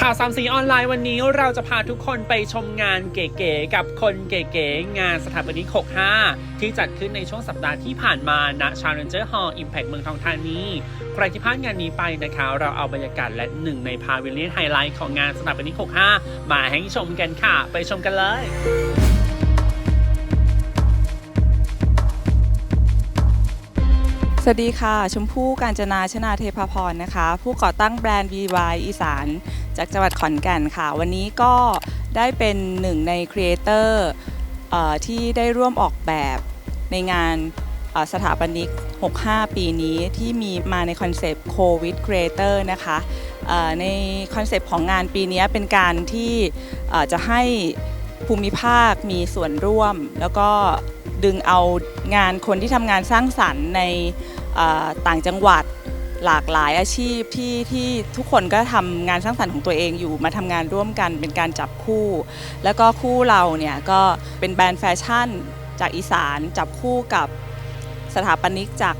ข่าวสามสีออนไลน์วันนี้เราจะพาทุกคนไปชมงานเก๋ๆกับคนเก๋ๆงานสถาปนิก 65 ที่จัดขึ้นในช่วงสัปดาห์ที่ผ่านมาณ Challenger Hall Impact เมืองทองธานีใครที่พลาดงานนี้ไปนะคะ เราเอาบรรยากาศและหนึ่งในพาวิเลียนไฮไลท์ของงานสถาปนิก 65 มาให้ชมกันค่ะ ไปชมกันเลย สวัสดีค่ะ ชมพู่การจนาชนาเทพพรนะคะ ผู้ก่อตั้งแบรนด์ VY อีสาน จากจังหวัดขอนแก่นค่ะ วันนี้ก็ได้เป็นหนึ่งในครีเอเตอร์ที่ได้ร่วมออกแบบในงานสถาปนิก 65 ปีนี้ที่มีมาในคอนเซปต์โควิดครีเอเตอร์นะคะในคอนเซปต์ของงานปีนี้เป็นการที่จะให้ภูมิภาคมีส่วนร่วม แล้วก็ ดึงเอางานคนที่ทำงานสร้างสรรค์ในต่างจังหวัดหลากหลายอาชีพที่ที่ทุกคนก็ทำงานสร้างสรรค์ของตัวเองอยู่มาทำงานร่วมกันเป็นการจับคู่ แล้วก็คู่เราเนี่ยก็เป็นแบรนด์แฟชั่นจากอีสานจับคู่กับสถาปนิกจาก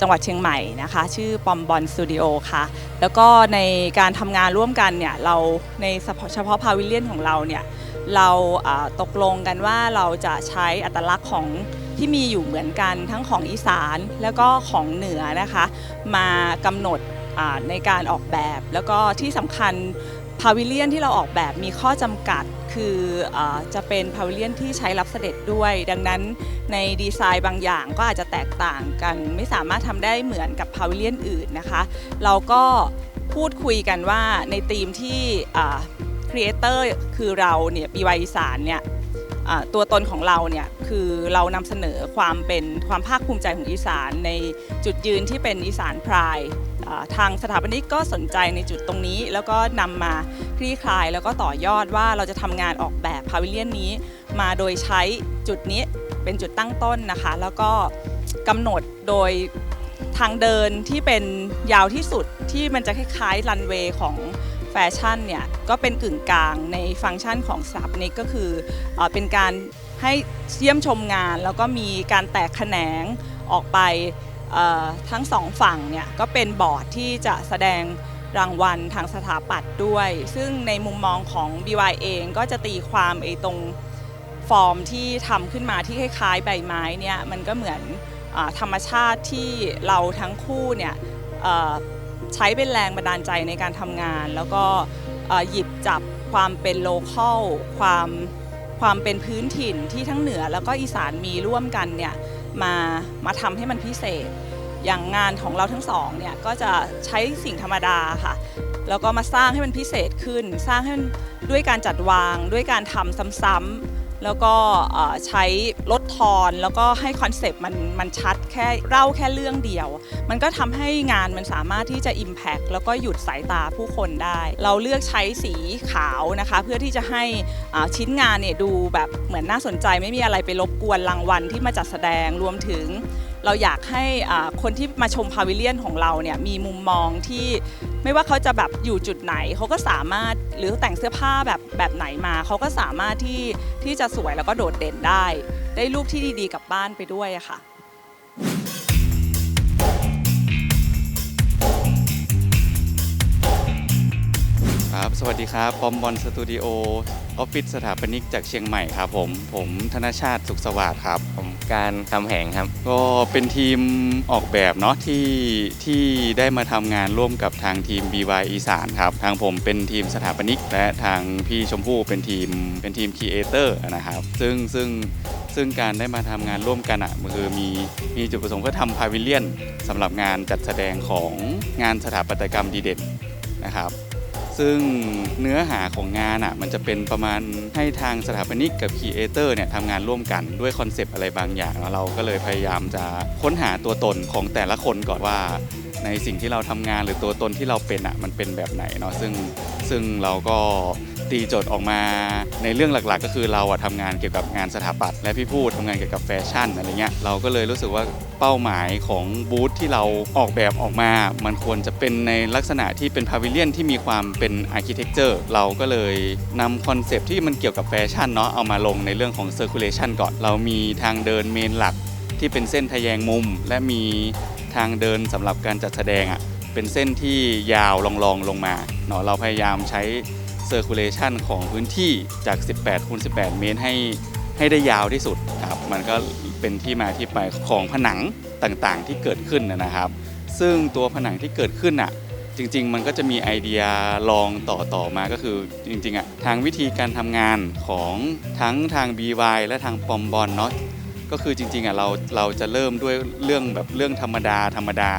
จังหวัดเชียงใหม่นะคะ ชื่อปอมบอลสตูดิโอค่ะ แล้วก็ในการทำงานร่วมกันเนี่ยเราในเฉพาะเฉพาะพาวิเลียนของเราเนี่ย เราตกลงกันว่าเราจะใช้อัตลักษณ์ของที่มีอยู่เหมือนกันทั้งของอีสานแล้วก็ของเหนือนะคะ มากำหนดในการออกแบบ แล้วก็ที่สำคัญพาวิเลียนที่เราออกแบบมีข้อจำกัดคืออจะเป็นพาวิเลียนที่ใช้รับเสด็จด้วย ดังนั้นในดีไซน์บางอย่างก็อาจจะแตกต่างกัน ไม่สามารถทำได้เหมือนกับพาวิเลียนอื่นนะคะ เราก็พูดคุยกันว่าในธีมที่ ครีเอเตอร์คือเราเนี่ยปีวัยอีสานเนี่ยตัวตนของเราเนี่ยคือเรานำเสนอความเป็นความภาคภูมิใจของอีสานในจุดยืนที่เป็นอีสานพรายทางสถาปนิกก็สนใจในจุดตรงนี้ แล้วก็นำมาคลี่คลายแล้วก็ต่อยอดว่าเราจะทำงานออกแบบพาวิเลียนนี้ มาโดยใช้จุดนี้เป็นจุดตั้งต้นนะคะ แล้วก็กำหนดโดยทางเดินที่เป็นยาวที่สุดที่มันจะคล้ายๆรันเวย์ของ แฟชั่นเนี่ยก็เป็นกึ่งกลางในฟังก์ชันของสถาปนิกก็คือเอเป็นการให้เยี่ยมชมงาน แล้วก็มีการแตกแขนงออกไปทั้งสองฝั่งเนี่ยก็เป็นบอร์ดที่จะแสดงรางวัลทางสถาปัตย์ด้วย ซึ่งในมุมมองของ BY เองก็จะตีความไอ้ตรงฟอร์มที่ทำขึ้นมาที่คล้ายๆใบไม้เนี่ยมันก็เหมือนอธรรมชาติที่เราทั้งคู่เนี่ย ใช้เป็นแรงบันดาลใจในการทำงาน แล้วก็หยิบจับความเป็นโลคอลความความเป็นพื้นถิ่นที่ทั้งเหนือแล้วก็อีสานมีร่วมกันเนี่ยมามาทำให้มันพิเศษ อย่างงานของเราทั้งสองเนี่ยก็จะใช้สิ่งธรรมดาค่ะแล้วก็มาสร้างให้มันพิเศษขึ้น สร้างให้มันด้วยการจัดวางด้วยการทำซ้ำๆ แล้วก็ใช้ลดทอนแล้วก็ให้คอนเซปต์มันมันชัดแค่เล่าแค่เรื่องเดียว มันก็ทำให้งานมันสามารถที่จะ Impact แล้วก็หยุดสายตาผู้คนได้ เราเลือกใช้สีขาวนะคะ เพื่อที่จะให้ชิ้นงานเนี่ยดูแบบเหมือนน่าสนใจไม่มีอะไรไปรบกวนรางวัลที่มาจัดแสดงรวมถึงเราอยากให้คนที่มาชมพาวิเลียนของเราเนี่ยมีมุมมองที่ ไม่ว่าเขาจะแบบอยู่จุดไหนเขาก็สามารถหรือแต่งเสื้อผ้าแบบแบบไหนมาเขาก็สามารถที่ที่จะสวยแล้วก็โดดเด่นได้ ได้รูปที่ดีๆกลับบ้านไปด้วยอะค่ะ สวัสดีครับปอมบอลสตูดิโอออฟฟิศสถาปนิกจากเชียงใหม่ครับผม ผมธนชาติสุขสวัสดิ์ครับ ผมการคำแหงครับ ก็เป็นทีมออกแบบเนาะที่ที่ได้มาทำงานร่วมกับทางทีม BY อีสานครับทางผมเป็นทีมสถาปนิก และทางพี่ชมพู่เป็นทีมเป็นทีมครีเอเตอร์นะครับซึ่งซึ่งซึ่งการได้มาทำงานร่วมกันอะมันคือมีมีจุดประสงค์เพื่อทำพาวิเลียนสำหรับงานจัดแสดงของงานสถาปัตยกรรมดีเด่นนะครับ ซึ่งเนื้อหาของงานอะมันจะเป็นประมาณให้ทางสถาปนิกกับครีเอเตอร์เนี่ยทำงานร่วมกันด้วยคอนเซปต์อะไรบางอย่างแล้วเราก็เลยพยายามจะค้นหาตัวตนของแต่ละคนก่อนว่า ในสิ่งที่เราทำงานหรือตัวตนที่เราเป็นอะมันเป็นแบบไหนเนาะซึ่งซึ่งเราก็ ตีโจทย์ออกมาในเรื่องหลักๆ ก็คือเราอะทำงานเกี่ยวกับงานสถาปัตย์และพี่พูดทำงานเกี่ยวกับแฟชั่นอะไรเงี้ยเราก็เลยรู้สึกว่าเป้าหมายของบูธที่เราออกแบบออกมา มันควรจะเป็นในลักษณะที่เป็นพาวิเลียนที่มีความเป็นอาร์เคเต็กเจอร์เราก็เลยนำคอนเซปที่มันเกี่ยวกับแฟชั่นเนาะเอามาลงในเรื่องของเซอร์คูลเลชันก่อนเรามีทางเดินเมนหลักที่เป็นเส้นทะแยงมุม และมีทางเดินสำหรับการจัดแสดงอะเป็นเส้นที่ยาวลองๆลงมาเนาะเราพยายามใช้ Circulation ของพื้นที่จาก 18คูณ18 เมตรให้ให้ได้ยาวที่สุดครับมันก็เป็นที่มาที่ไปของผนังต่างๆที่เกิดขึ้นนะนะครับ ซึ่งตัวผนังที่เกิดขึ้นอะจริง ๆ มันก็จะมีไอเดียลองต่อต่อมาก็คือจริงๆอะทางวิธีการทำงานของทั้งทาง BY และทางปอมบอลเนาะ ก็คือจริงๆอะเราเราจะเริ่มด้วยเรื่องแบบเรื่องธรรมดาธรรมดา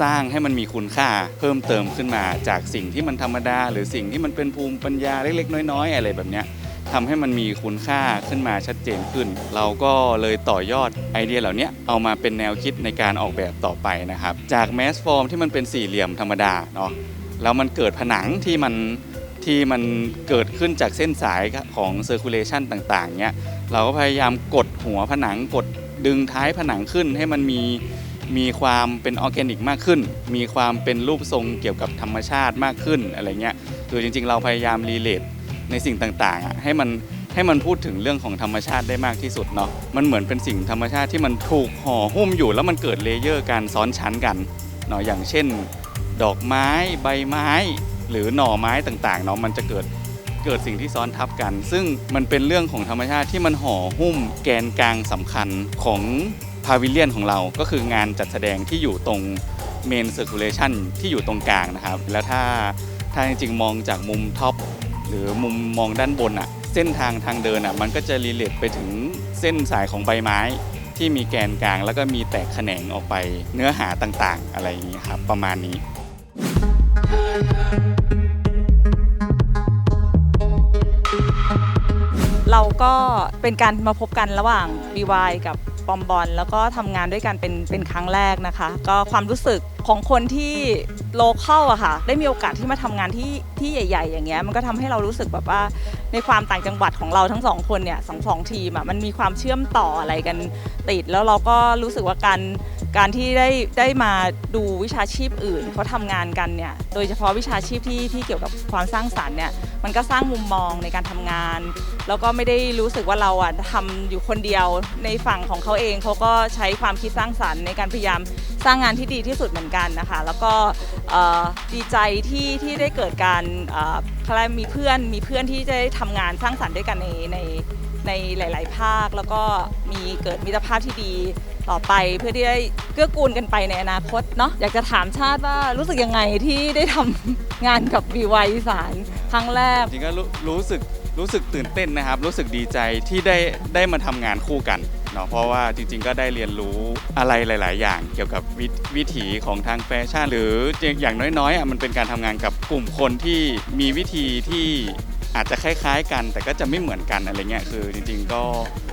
สร้างให้มันมีคุณค่าเพิ่มเติมขึ้นมาจากสิ่งที่มันธรรมดา หรือสิ่งที่มันเป็นภูมิปัญญาเล็กๆ น้อยๆ อะไรแบบเนี้ยทำให้มันมีคุณค่าขึ้นมาชัดเจนขึ้น เราก็เลยต่อยอดไอเดียเหล่านี้เอามาเป็นแนวคิดในการออกแบบต่อไปนะครับ จากแมสฟอร์มที่มันเป็นสี่เหลี่ยมธรรมดาเนาะแล้วมันเกิดผนังที่มันที่มันเกิดขึ้นจากเส้นสายของเซอร์คูลเลชันต่างๆเนี้ย เราก็พยายามกดหัวผนังกดดึงท้ายผนังขึ้นให้มันมีมีความเป็นออร์แกนิกมากขึ้น มีความเป็นรูปทรงเกี่ยวกับธรรมชาติมากขึ้นอะไรเงี้ยคือจริง ๆ เราพยายามรีเลทในสิ่งต่างๆอะให้มันให้มันพูดถึงเรื่องของธรรมชาติได้มากที่สุดเนาะ มันเหมือนเป็นสิ่งธรรมชาติที่มันถูกห่อหุ้มอยู่ แล้วมันเกิดเลเยอร์การซ้อนชั้นกันเนาะอย่างเช่น ดอกไม้ใบไม้ หรือหน่อไม้ต่างๆเนาะมันจะเกิด เกิดสิ่งที่ซ้อนทับกัน ซึ่งมันเป็นเรื่องของธรรมชาติที่มันห่อหุ้มแกนกลางสำคัญของพาวิเลียนของเรา ก็คืองานจัดแสดงที่อยู่ตรงเมนเซอร์คูลเลชันที่อยู่ตรงกลางนะครับ แล้วถ้าถ้าจริงๆมองจากมุมท็อปหรือมุมมองด้านบนอะเส้นทางทางเดินอะมันก็จะรีเลทไปถึงเส้นสายของใบไม้ที่มีแกนกลางแล้วก็มีแตกแขนงออกไปเนื้อหาต่างๆ อะไรอย่างนี้ครับ ประมาณนี้ เราก็เป็นการมาพบกันระหว่าง BY กับปอมบอลแล้วก็ทำงานด้วยกันเป็นเป็นครั้งแรกนะคะ ก็ความรู้สึกของคนที่โลเคอลอะค่ะ ได้มีโอกาสที่มาทำงานที่ที่ใหญ่ ๆ อย่างเงี้ยมันก็ทำให้เรารู้สึกแบบว่าในความต่างจังหวัดของเราทั้งสองคนเนี่ยสองสองทีมอะมันมีความเชื่อมต่ออะไรกันติด แล้วเราก็รู้สึกว่าการการที่ได้ได้มาดูวิชาชีพอื่นเขาทำงานกันเนี่ยโดยเฉพาะวิชาชีพที่ที่เกี่ยวกับความสร้างสรรค์เนี่ย มันก็สร้างมุมมองในการทำงาน แล้วก็ไม่ได้รู้สึกว่าเราอะทำอยู่คนเดียวในฝั่งของเขาเองเขาก็ใช้ความคิดสร้างสรรค์ในการพยายามสร้างงานที่ดีที่สุดเหมือนกันนะคะ แล้วก็ดีใจที่ที่ได้เกิดการเอ่อเขาเรียมีเพื่อนมีเพื่อนที่จะได้ทำงานสร้างสรรค์ด้วยกันในในในหลาย ๆ ภาค แล้วก็มีเกิดมิตรภาพที่ดี ต่อไปเพื่อที่ได้เกื้อกูลกันไปในอนาคตเนาะอยากจะถามชาติว่ารู้สึกยังไงที่ได้ทำงานกับวีวสานครั้งแรก จริงๆก็รู้รู้สึกรู้สึกตื่นเต้นนะครับ รู้สึกดีใจที่ได้ได้มาทำงานคู่กันเนาะเพราะว่าจริง ๆ ก็ได้เรียนรู้อะไรหลาย ๆ อย่าง เกี่ยวกับวิวิถีของทางแฟชั่นหรืออย่างน้อยๆอะมันเป็นการทำงานกับกลุ่มคนที่มีวิธีที่อาจจะคล้าย ๆ กัน แต่ก็จะไม่เหมือนกันอะไรเงี้ยคือจริง ๆ ก็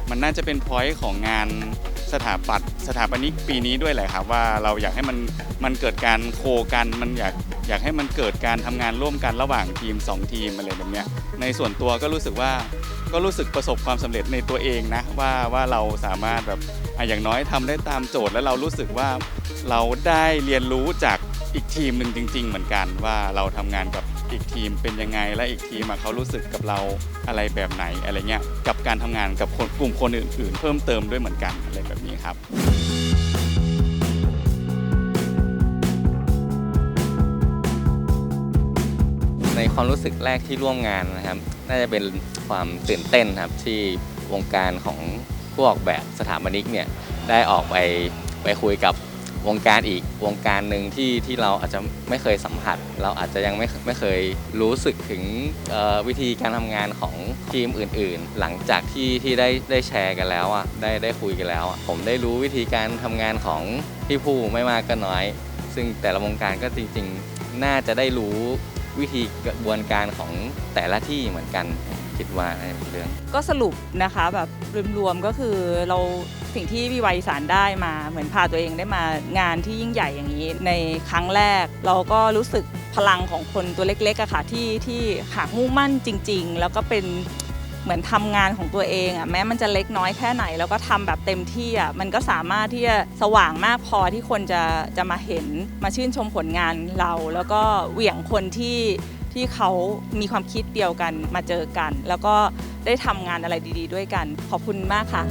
มันน่าจะเป็นพอยต์ของงาน สถาปัตย์สถาปนิกปีนี้ด้วยแหละครับว่าเราอยากให้มันมันเกิดการโคกันมันอยากอยากให้มันเกิดการทำงานร่วมกันระหว่างทีม 2 ทีมอะไรแบบเนี้ยในส่วนตัวก็รู้สึกว่าก็รู้สึกประสบความสำเร็จในตัวเองนะว่าว่าเราสามารถแบบอะอย่างน้อยทำได้ตามโจทย์แล้วเรารู้สึกว่าเราได้เรียนรู้จากอีกทีมหนึ่งจริง ๆ เหมือนกันว่าเราทำงานกับ อีกทีมเป็นยังไงและอีกทีมอะเขารู้สึกกับเราอะไรแบบไหนอะไรเงี้ยกับการทำงานกับคนกลุ่มคนอื่นๆ เพิ่มเติมด้วยเหมือนกันอะไรแบบนี้ครับ ในความรู้สึกแรกที่ร่วมงานนะครับ น่าจะเป็นความตื่นเต้นครับที่วงการของผู้ออกแบบสถาปนิกเนี่ยได้ออกไปไปคุยกับ วงการอีกวงการหนึ่งที่ที่เราอาจจะไม่เคยสัมผัส เราอาจจะยังไม่ไม่เคยรู้สึกถึงวิธีการทำงานของทีมอื่น ๆ หลังจากที่ที่ได้ได้แชร์กันแล้วอะได้ได้คุยกันแล้วอะผมได้รู้วิธีการทำงานของพี่ผู้ไม่มากก็น้อย ซึ่งแต่ละวงการก็จริง ๆ น่าจะได้รู้วิธีกระบวนการของแต่ละที่เหมือนกันคิดว่าน่าจะเป็นเรื่อง ก็สรุปนะคะแบบรวมๆก็คือเรา สิ่งที่วิวัยสารได้มาเหมือนพาตัวเองได้มางานที่ยิ่งใหญ่อย่างนี้ ในครั้งแรกเราก็รู้สึกพลังของคนตัวเล็กๆอะค่ะที่ที่หากมุ่งมั่นจริง ๆ แล้วก็เป็นเหมือนทำงานของตัวเองอะแม้มันจะเล็กน้อยแค่ไหน แล้วก็ทำแบบเต็มที่อะมันก็สามารถที่จะสว่างมากพอที่คนจะจะมาเห็นมาชื่นชมผลงานเรา แล้วก็เหวี่ยงคนที่ที่เขามีความคิดเดียวกันมาเจอกัน แล้วก็ได้ทำงานอะไรดี ๆ ด้วยกัน ขอบคุณมากค่ะ